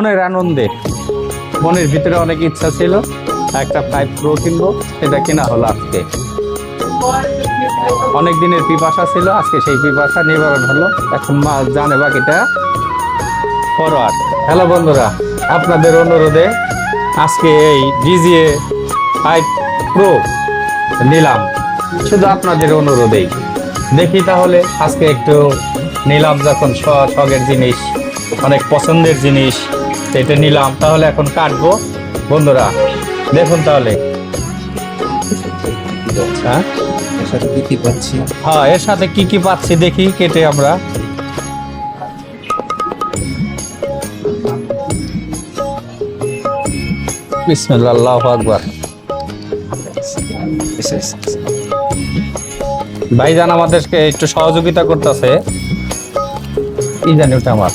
মনের আনন্দে। মনের ভিতরে অনেক ইচ্ছা ছিল, একটা ফাইভ প্রো কিনবো, সেটা কেনা হলো আজকে। অনেক দিনের পিপাসা ছিল, আজকে সেই পিপাসা নিবারণ হলো। এখন মা জানে বাকিটা। ফরওয়ার্ড। হ্যালো বন্ধুরা, আপনাদের অনুরোধে আজকে এই ডিজিএ ফাইভ প্রো নিলাম। শুধু আপনাদের অনুরোধেই। দেখি তাহলে আজকে একটু নিলাম যখন শখের জিনিস। অনেক পছন্দের জিনিস, এটা নিলাম, তাহলে এখন কাটবো। বন্ধুরা, দেখুন তাহলে। হ্যাঁ? হ্যাঁ এর সাথে কি কি পাচ্ছি দেখি, কেটে আমরা। ভাইজান আমাদেরকে একটু সহযোগিতা করতেছে। কি জানি ওটা আমার।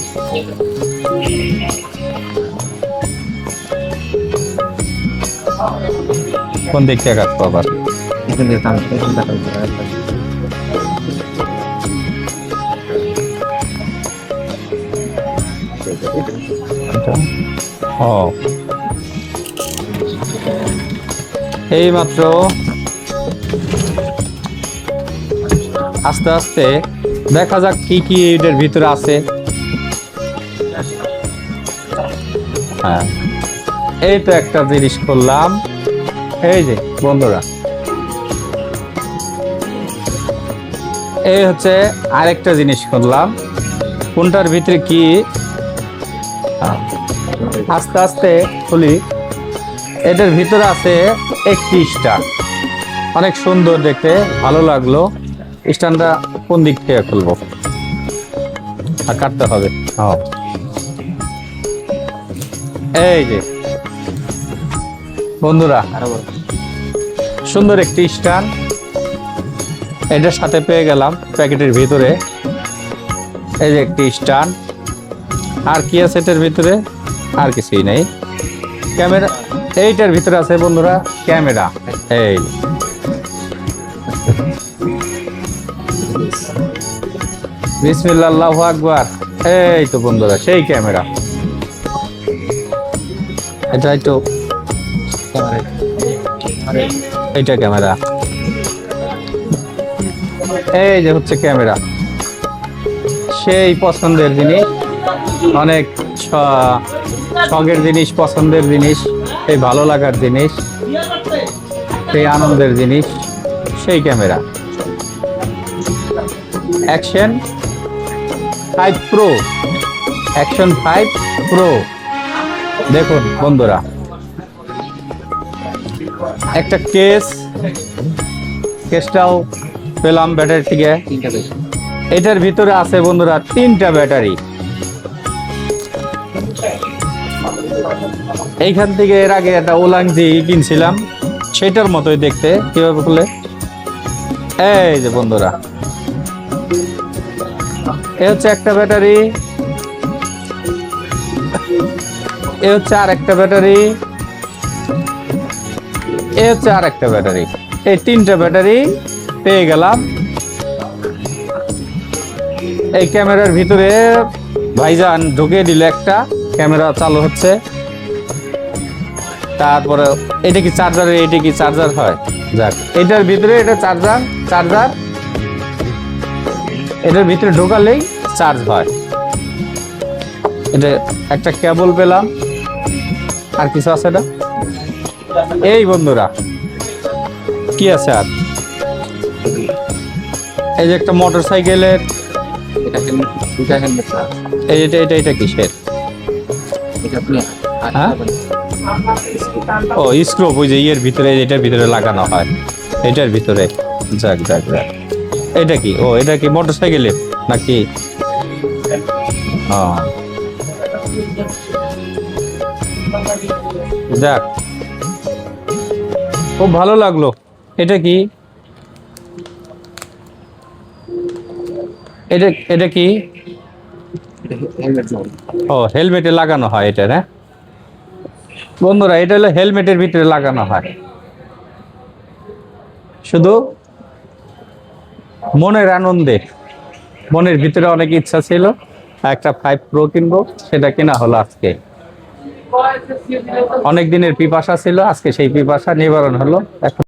কোন দিক থেকে কাটবো আবার ও। এই মাত্র আস্তে আস্তে দেখা যাক কি কি এটার ভিতরে আছে। হ্যাঁ। এই তো একটা জিনিস করলাম এই যে, বন্ধুরা। এই হচ্ছে আরেকটা জিনিস করলাম কোনটার ভিতরে কি? আস্তে আস্তে খুলি। এটার ভিতরে আছে একটি স্টার। অনেক সুন্দর দেখতে, ভালো লাগল। স্ট্যান্ডটা কোন দিক থেকে খুলবো আর কাটতে হবে। হ্যাঁ। এই যে। বন্ধুরা সুন্দর একটি স্ট্যান্ড। এটার সাথে পেয়ে গেলাম প্যাকেটের ভিতরে। এই যে একটি স্ট্যান্ড। আর কি আছে এটার ভিতরে? আর কিছুই নেই। ক্যামেরা এইটার ভিতরে আছে বন্ধুরা ক্যামেরা। এই বিসমিল্লাহ আকবার। এই তো বন্ধুরা, সেই ক্যামেরা। এটা তো এইটা ক্যামেরা। এই যে হচ্ছে ক্যামেরা। সেই পছন্দের জিনিস, অনেক শখের জিনিস, পছন্দের জিনিস, এই ভালো লাগার জিনিস সেই আনন্দের জিনিস, সেই camera. Action. Five pro action five pro দেখুন বন্ধুরা। একটা কেস কেসটাও পেলাম ব্যাটারি থেকে এটার ভিতরে আছে বন্ধুরা তিনটা ব্যাটারি এইখান থেকে এর আগে একটা ওলাংজি কিনছিলাম সেটার মতোই দেখতে। কীভাবে খুলে? এই যে বন্ধুরা। এ হচ্ছে একটা ব্যাটারি। এ হচ্ছে আর একটা ব্যাটারি। এ হচ্ছে আর একটা ব্যাটারি। এই তিনটা ব্যাটারি পেয়ে গেলাম। এই ক্যামেরার ভিতরে ভাইজান ঢুকিয়ে দিল একটা। ক্যামেরা চালু হচ্ছে। তারপরে এটা কি চার্জারের এটা কি চার্জার হয়? যাক, এটার ভিতরে এটা চার্জার চার্জার এটার ভিতরে ঢোকালেই চার্জ হয়। এটা একটা কেবল পেলাম। আর কিছু আছে না? এই বন্ধুরা, কি আছে আর? এই যে একটা মোটর সাইকেলের এই এটা এটা এটা কিসের? হ্যাঁ? ও, স্ক্রোপ, ওই যে ইয়ের ভিতরে, এটার ভিতরে লাগানো হয়। এটার ভিতরে। যাক যাক যাক। এটা কি? ও, এটা কি মোটর সাইকেলের নাকি। যাক। খুব ভালো লাগল। এটা কি? এটা এটা কি? ও, হেলমেটে লাগানো হয় এটা, না? বন্ধুরা, এটা হলো হেলমেটের ভিতরে লাগানো হয়। শুধু মনের আনন্দে। মনের ভিতরে অনেক ইচ্ছা ছিল। একটা ফাইভ প্রো কিনবো, সেটা কেনা হলো আজকে। অনেক দিনের পিপাসা ছিল, আজকে সেই পিপাসা নিবারণ হলো। এখন